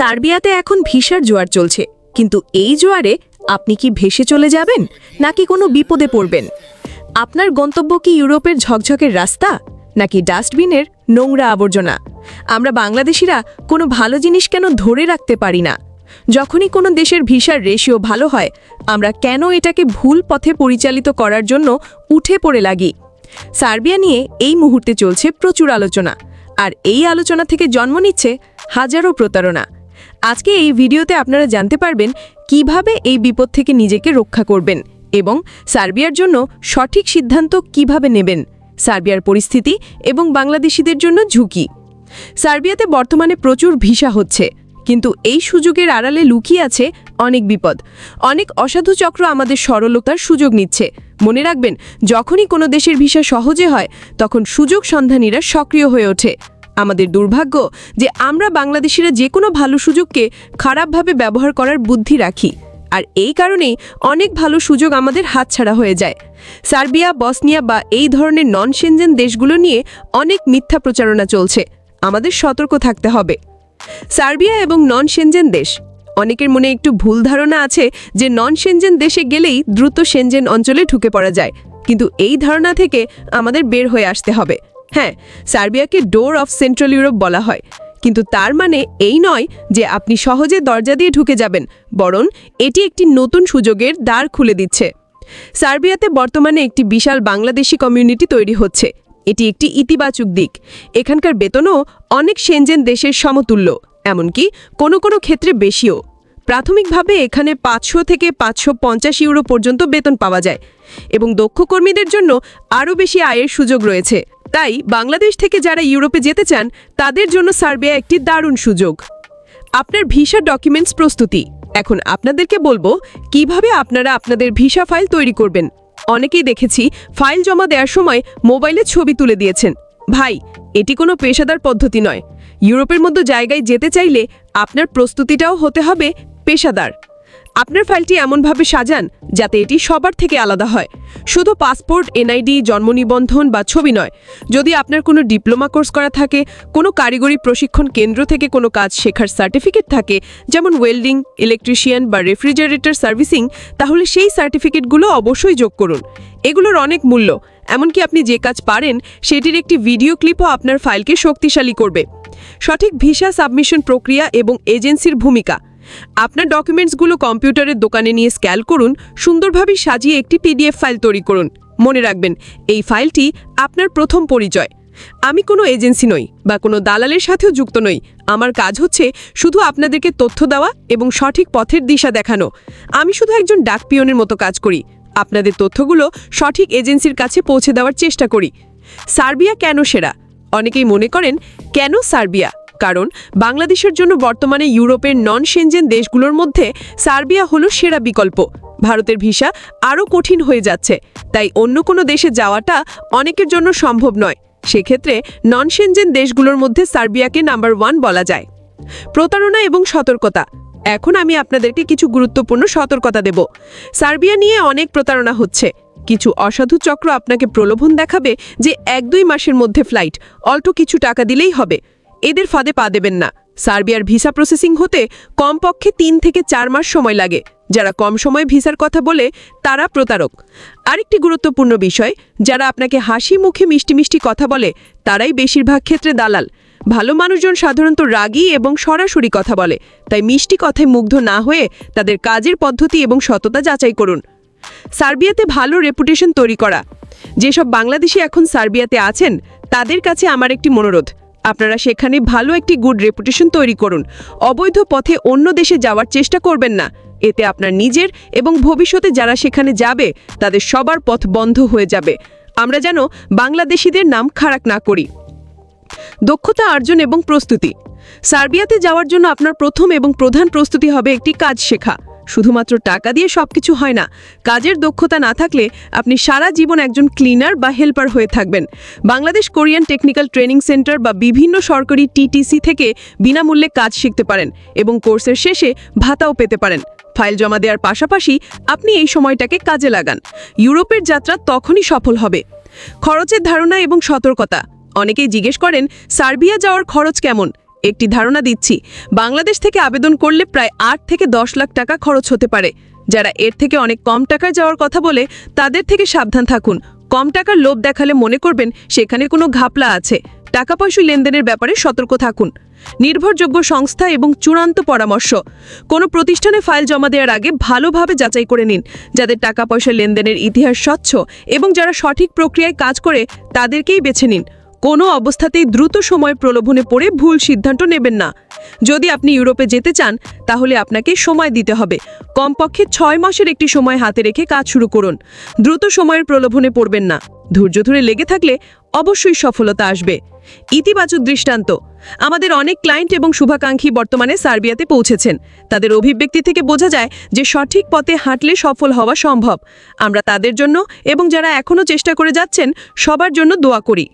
সার্বিয়াতে এখন ভিসার জোয়ার চলছে। কিন্তু এই জোয়ারে আপনি কি ভেসে চলে যাবেন, নাকি কোনো বিপদে পড়বেন? আপনার গন্তব্য কি ইউরোপের ঝকঝকের রাস্তা, নাকি ডাস্টবিনের নোংরা আবর্জনা? আমরা বাংলাদেশিরা কোনো ভালো জিনিস কেন ধরে রাখতে পারি না? যখনই কোনো দেশের ভিসার রেশিও ভালো হয়, আমরা কেন এটাকে ভুল পথে পরিচালিত করার জন্য উঠে পড়ে লাগি? সার্বিয়া নিয়ে এই মুহূর্তে চলছে প্রচুর আলোচনা, আর এই আলোচনা থেকে জন্ম নিচ্ছে হাজারো প্রতারণা। আজকে এই ভিডিওতে আপনারা জানতে পারবেন কীভাবে এই বিপদ থেকে নিজেকে রক্ষা করবেন এবং সার্বিয়ার জন্য সঠিক সিদ্ধান্ত কীভাবে নেবেন, সার্বিয়ার পরিস্থিতি এবং বাংলাদেশিদের জন্য ঝুঁকি। সার্বিয়াতে বর্তমানে প্রচুর ভিসা হচ্ছে, কিন্তু এই সুযোগের আড়ালে লুকিয়ে আছে অনেক বিপদ। অনেক অসাধু চক্র আমাদের সরলতার সুযোগ নিচ্ছে। মনে রাখবেন, যখনই কোনো দেশের ভিসা সহজে হয়, তখন সুযোগ সন্ধানীরা সক্রিয় হয়ে ওঠে। আমাদের দুর্ভাগ্য যে আমরা বাংলাদেশিরা যে কোনো ভালো সুযোগকে খারাপভাবে ব্যবহার করার বুদ্ধি রাখি। আর এই কারণেই অনেক ভালো সুযোগ আমাদের হাতছাড়া হয়ে যায়। সার্বিয়া, বসনিয়া বা এই ধরনের নন সেনজেন দেশগুলো নিয়ে অনেক মিথ্যা প্রচারণা চলছে। আমাদের সতর্ক থাকতে হবে। সার্বিয়া এবং নন সেনজেন দেশ। অনেকের মনে একটু ভুল ধারণা আছে যে নন সেনজেন দেশে গেলেই দ্রুত সেনজেন অঞ্চলে ঢুকে পড়া যায়। কিন্তু এই ধারণা থেকে আমাদের বের হয়ে আসতে হবে। হ্যাঁ সার্বিয়াকে ডোর অফ সেন্ট্রাল ইউরোপ বলা হয়। কিন্তু তার মানে এই নয় যে আপনি সহজে দরজা দিয়ে ঢুকে যাবেন, বরং এটি একটি নতুন সুযোগের দ্বার খুলে দিচ্ছে। সার্বিয়াতে বর্তমানে একটি বিশাল বাংলাদেশি কমিউনিটি তৈরি হচ্ছে। এটি একটি ইতিবাচক দিক। এখানকার বেতনও অনেক সেনজেন দেশের সমতুল্য, এমনকি কোনো কোনো ক্ষেত্রে বেশিও। প্রাথমিকভাবে এখানে পাঁচশো থেকে পাঁচশো পঞ্চাশ ইউরো পর্যন্ত বেতন পাওয়া যায়, এবং দক্ষ কর্মীদের জন্য আরও বেশি আয়ের সুযোগ রয়েছে। তাই বাংলাদেশ থেকে যারা ইউরোপে যেতে চান, তাদের জন্য সার্বিয়া একটি দারুণ সুযোগ। আপনার ভিসা ডকুমেন্টস প্রস্তুতি। এখন আপনাদেরকে বলব, কীভাবে আপনারা আপনাদের ভিসা ফাইল তৈরি করবেন। অনেকেই দেখেছি, ফাইল জমা দেওয়ার সময় মোবাইলে ছবি তুলে দিয়েছেন। ভাই, এটি কোনো পেশাদার পদ্ধতি নয়। ইউরোপের মতো জায়গায় যেতে চাইলে আপনার প্রস্তুতিটাও হতে হবে পেশাদার। আপনার ফাইলটি এমনভাবে সাজান যাতে এটি সবার থেকে আলাদা হয়। শুধু পাসপোর্ট, এনআইডি, জন্ম নিবন্ধন বা ছবি নয়। যদি আপনার কোনো ডিপ্লোমা কোর্স করা থাকে, কোনো কারিগরি প্রশিক্ষণ কেন্দ্র থেকে কোনো কাজ শেখার সার্টিফিকেট থাকে, যেমন ওয়েল্ডিং, ইলেকট্রিশিয়ান বা রেফ্রিজারেটর সার্ভিসিং, তাহলে সেই সার্টিফিকেটগুলো অবশ্যই যোগ করুন। এগুলোর অনেক মূল্য, এমনকি আপনি যে কাজ পারেন, সেটির একটি ভিডিও ক্লিপও আপনার ফাইলকে শক্তিশালী করবে। সঠিক ভিসা সাবমিশন প্রক্রিয়া এবং এজেন্সির ভূমিকা আপনার ডকুমেন্টসগুলো কম্পিউটারের দোকানে নিয়ে স্ক্যাল করুন, সুন্দরভাবে সাজিয়ে একটি পিডিএফ ফাইল তৈরি করুন। মনে রাখবেন, এই ফাইলটি আপনার প্রথম পরিচয়। আমি কোনো এজেন্সি নই বা কোনো দালালের সাথেও যুক্ত নই। আমার কাজ হচ্ছে শুধু আপনাদেরকে তথ্য দেওয়া এবং সঠিক পথের দিশা দেখানো। আমি শুধু একজন ডাকপিয়নের মতো কাজ করি। আপনাদের তথ্যগুলো সঠিক এজেন্সির কাছে পৌঁছে দেওয়ার চেষ্টা করি। সার্বিয়া কেন সেরা? অনেকেই মনে করেন, কেন সার্বিয়া? কারণ বাংলাদেশের জন্য বর্তমানে ইউরোপের নন সেনজেন দেশগুলোর মধ্যে সার্বিয়া হলো সেরা বিকল্প। ভারতের ভিসা আরও কঠিন হয়ে যাচ্ছে, তাই অন্য কোনো দেশে যাওয়াটা অনেকের জন্য সম্ভব নয়। সেক্ষেত্রে নন সেনজেন দেশগুলোর মধ্যে সার্বিয়াকে নাম্বার ওয়ান বলা যায়। প্রতারণা এবং সতর্কতা। এখন আমি আপনাদেরকে কিছু গুরুত্বপূর্ণ সতর্কতা দেব। সার্বিয়া নিয়ে অনেক প্রতারণা হচ্ছে। কিছু অসাধু চক্র আপনাকে প্রলোভন দেখাবে যে এক দুই মাসের মধ্যে ফ্লাইট অল্প কিছু টাকা দিলেই হবে। এদের ফাঁদে পা দেবেন না। সার্বিয়ার ভিসা প্রসেসিং হতে কমপক্ষে তিন থেকে চার মাস সময় লাগে। যারা কম সময় ভিসার কথা বলে, তারা প্রতারক। আরেকটি গুরুত্বপূর্ণ বিষয়, যারা আপনাকে হাসি মুখে মিষ্টি মিষ্টি কথা বলে, তারাই বেশিরভাগ ক্ষেত্রে দালাল। ভালো মানুষজন সাধারণত রাগী এবং সরাসরি কথা বলে। তাই মিষ্টি কথায় মুগ্ধ না হয়ে তাদের কাজের পদ্ধতি এবং সততা যাচাই করুন। সার্বিয়াতে ভালো রেপুটেশন তৈরি করা। যেসব বাংলাদেশি এখন সার্বিয়াতে আছেন, তাদের কাছে আমার একটি মনোরোধ আপনারা সেখানে ভালো একটি গুড রেপুটেশন তৈরি করুন। অবৈধ পথে অন্য দেশে যাওয়ার চেষ্টা করবেন না। এতে আপনার নিজের এবং ভবিষ্যতে যারা সেখানে যাবে, তাদের সবার পথ বন্ধ হয়ে যাবে। আমরা যেন বাংলাদেশিদের নাম খারাপ না করি। দক্ষতা অর্জন এবং প্রস্তুতি। সার্বিয়াতে যাওয়ার জন্য আপনার প্রথম এবং প্রধান প্রস্তুতি হবে একটি কাজ শেখা। শুধুমাত্র টাকা দিয়ে সবকিছু হয় না, কাজের দক্ষতা না থাকলে আপনি সারা জীবন একজন ক্লিনার বা হেল্পার হয়ে থাকবেন। Bangladesh Korean technical training centre বা বিভিন্ন সরকারি টিটিসি থেকে বিনামূল্যে কাজ শিখতে পারেন এবং কোর্সের শেষে ভাতাও পেতে পারেন। ফাইল জমা দেওয়ার পাশাপাশি আপনি এই সময়টাকে কাজে লাগান। ইউরোপের যাত্রা তখনই সফল হবে। খরচের ধারণা এবং সতর্কতা। অনেকেই জিজ্ঞেস করেন, সার্বিয়া যাওয়ার খরচ কেমন? একটি ধারণা দিচ্ছি, বাংলাদেশ থেকে আবেদন করলে প্রায় আট থেকে দশ লাখ টাকা খরচ হতে পারে। যারা এর থেকে অনেক কম টাকায় যাওয়ার কথা বলে, তাদের থেকে সাবধান থাকুন। কম টাকার লোভ দেখালে মনে করবেন সেখানে কোনো ঘাপলা আছে। টাকা পয়সা লেনদেনের ব্যাপারে সতর্ক থাকুন। নির্ভরযোগ্য সংস্থা এবং চূড়ান্ত পরামর্শ। কোনো প্রতিষ্ঠানে ফাইল জমা দেওয়ার আগে ভালোভাবে যাচাই করে নিন যাদের টাকা পয়সা লেনদেনের ইতিহাস স্বচ্ছ এবং যারা সঠিক প্রক্রিয়ায় কাজ করে, তাদেরকেই বেছে নিন। কোনো অবস্থাতেই দ্রুত সময় প্রলোভনে পড়ে ভুল সিদ্ধান্ত নেবেন না। যদি আপনি ইউরোপে যেতে চান, তাহলে আপনাকে সময় দিতে হবে। কমপক্ষে ছয় মাসের একটি সময় হাতে রেখে কাজ শুরু করুন। দ্রুত সময়ের প্রলোভনে পড়বেন না। ধৈর্য ধরে লেগে থাকলে অবশ্যই সফলতা আসবে। ইতিবাচক দৃষ্টান্ত। আমাদের অনেক ক্লায়েন্ট এবং শুভাকাঙ্ক্ষী বর্তমানে সার্বিয়াতে পৌঁছেছেন। তাদের অভিব্যক্তি থেকে বোঝা যায় যে সঠিক পথে হাঁটলে সফল হওয়া সম্ভব। আমরা তাদের জন্য এবং যারা এখনও চেষ্টা করে যাচ্ছেন, সবার জন্য দোয়া করি।